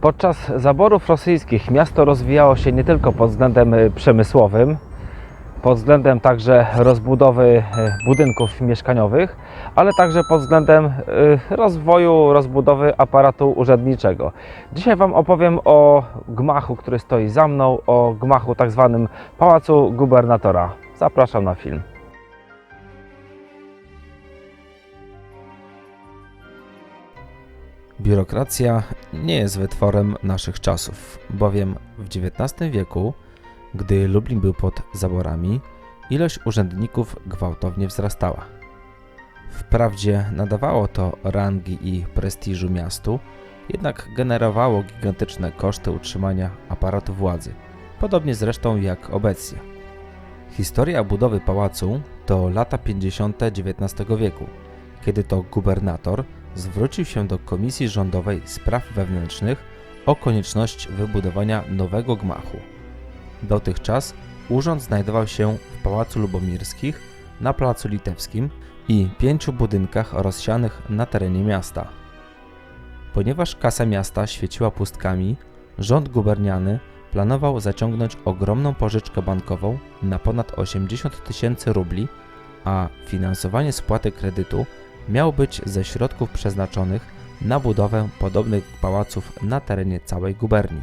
Podczas zaborów rosyjskich miasto rozwijało się nie tylko pod względem y, przemysłowym, pod względem także rozbudowy y, budynków mieszkaniowych, ale także pod względem y, rozwoju, rozbudowy aparatu urzędniczego. Dzisiaj Wam opowiem o gmachu, który stoi za mną, o gmachu tak zwanym Pałacu Gubernatora. Zapraszam na film. Biurokracja nie jest wytworem naszych czasów, bowiem w XIX wieku, gdy Lublin był pod zaborami, ilość urzędników gwałtownie wzrastała. Wprawdzie nadawało to rangi i prestiżu miastu, jednak generowało gigantyczne koszty utrzymania aparatu władzy, podobnie zresztą jak obecnie. Historia budowy pałacu to lata 50. XIX wieku, kiedy to gubernator zwrócił się do Komisji Rządowej Spraw Wewnętrznych o konieczność wybudowania nowego gmachu. Dotychczas urząd znajdował się w Pałacu Lubomirskich, na Placu Litewskim i pięciu budynkach rozsianych na terenie miasta. Ponieważ kasa miasta świeciła pustkami, rząd guberniany planował zaciągnąć ogromną pożyczkę bankową na ponad 80 tysięcy rubli, a finansowanie spłaty kredytu miał być ze środków przeznaczonych na budowę podobnych pałaców na terenie całej guberni.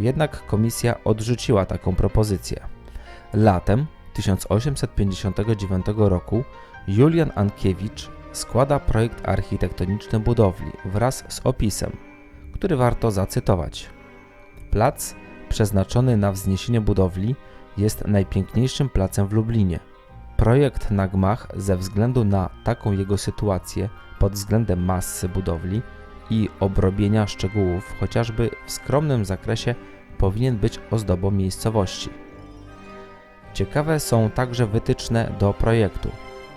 Jednak komisja odrzuciła taką propozycję. Latem 1859 roku Julian Ankiewicz składa projekt architektoniczny budowli wraz z opisem, który warto zacytować. Plac przeznaczony na wzniesienie budowli jest najpiękniejszym placem w Lublinie. Projekt na gmach ze względu na taką jego sytuację pod względem masy budowli i obrobienia szczegółów, chociażby w skromnym zakresie, powinien być ozdobą miejscowości. Ciekawe są także wytyczne do projektu,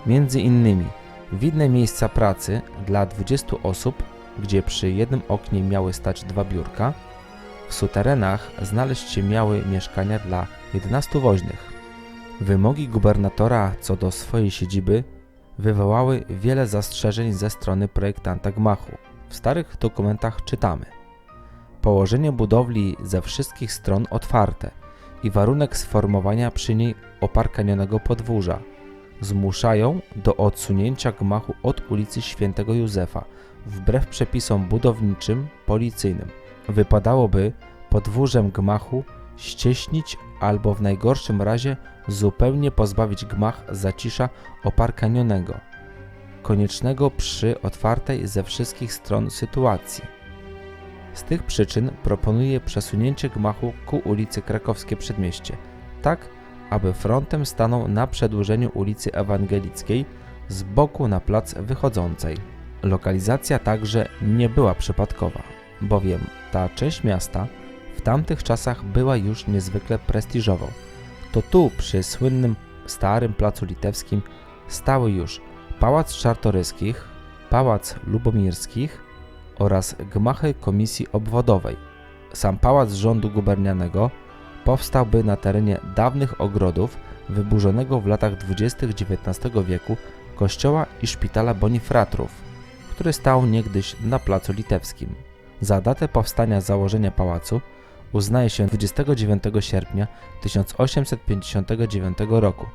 między innymi widne miejsca pracy dla 20 osób, gdzie przy jednym oknie miały stać dwa biurka, w suterenach znaleźć się miały mieszkania dla 11 woźnych. Wymogi gubernatora co do swojej siedziby wywołały wiele zastrzeżeń ze strony projektanta gmachu. W starych dokumentach czytamy: Położenie budowli ze wszystkich stron otwarte i warunek sformowania przy niej oparkanionego podwórza zmuszają do odsunięcia gmachu od ulicy Świętego Józefa wbrew przepisom budowniczym policyjnym. Wypadałoby podwórzem gmachu ścieśnić albo w najgorszym razie zupełnie pozbawić gmach zacisza oparkanionego, koniecznego przy otwartej ze wszystkich stron sytuacji. Z tych przyczyn proponuję przesunięcie gmachu ku ulicy Krakowskie Przedmieście, tak aby frontem stanął na przedłużeniu ulicy Ewangelickiej z boku na plac wychodzącej. Lokalizacja także nie była przypadkowa, bowiem ta część miasta w tamtych czasach była już niezwykle prestiżową. To tu, przy słynnym starym placu litewskim, stały już Pałac Czartoryskich, Pałac Lubomirskich oraz gmachy Komisji Obwodowej. Sam pałac rządu gubernianego powstałby na terenie dawnych ogrodów wyburzonego w latach 20. XIX wieku kościoła i szpitala Bonifratrów, który stał niegdyś na placu litewskim. Za datę powstania założenia pałacu uznaje się 29 sierpnia 1859 roku,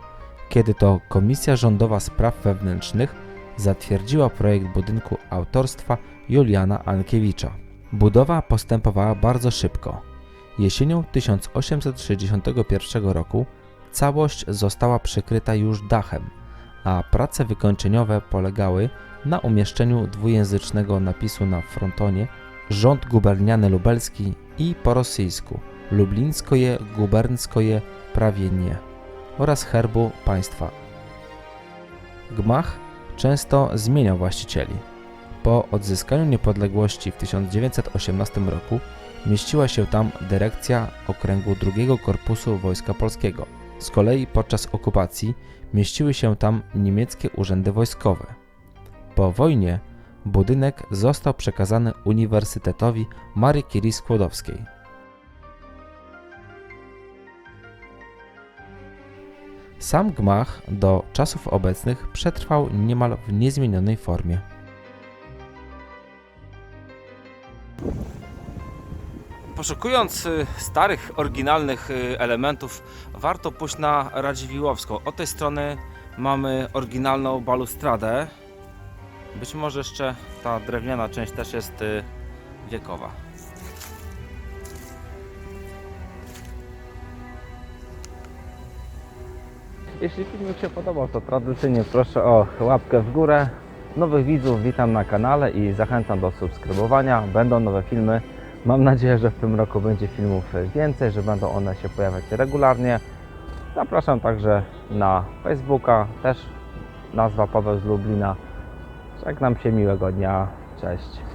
kiedy to Komisja Rządowa Spraw Wewnętrznych zatwierdziła projekt budynku autorstwa Juliana Ankiewicza. Budowa postępowała bardzo szybko. Jesienią 1861 roku całość została przykryta już dachem, a prace wykończeniowe polegały na umieszczeniu dwujęzycznego napisu na frontonie Rząd Guberniany Lubelski i po rosyjsku Lublińskoje Gubernskoje Prawienie oraz herbu państwa. Gmach często zmieniał właścicieli. Po odzyskaniu niepodległości w 1918 roku mieściła się tam dyrekcja okręgu II Korpusu Wojska Polskiego. Z kolei podczas okupacji mieściły się tam niemieckie urzędy wojskowe. Po wojnie budynek został przekazany Uniwersytetowi Marii Curie Skłodowskiej. Sam gmach do czasów obecnych przetrwał niemal w niezmienionej formie. Poszukując y, starych, oryginalnych y, elementów, warto pójść na Radziwiłłowską. Od tej strony mamy oryginalną balustradę. Być może jeszcze ta drewniana część też jest y, wiekowa. Jeśli filmik się podobał, to tradycyjnie proszę o łapkę w górę. Nowych widzów witam na kanale i zachęcam do subskrybowania. Będą nowe filmy. Mam nadzieję, że w tym roku będzie filmów więcej, że będą one się pojawiać regularnie. Zapraszam także na Facebooka, też nazwa Paweł z Lublina. Żegnam się, miłego dnia, cześć.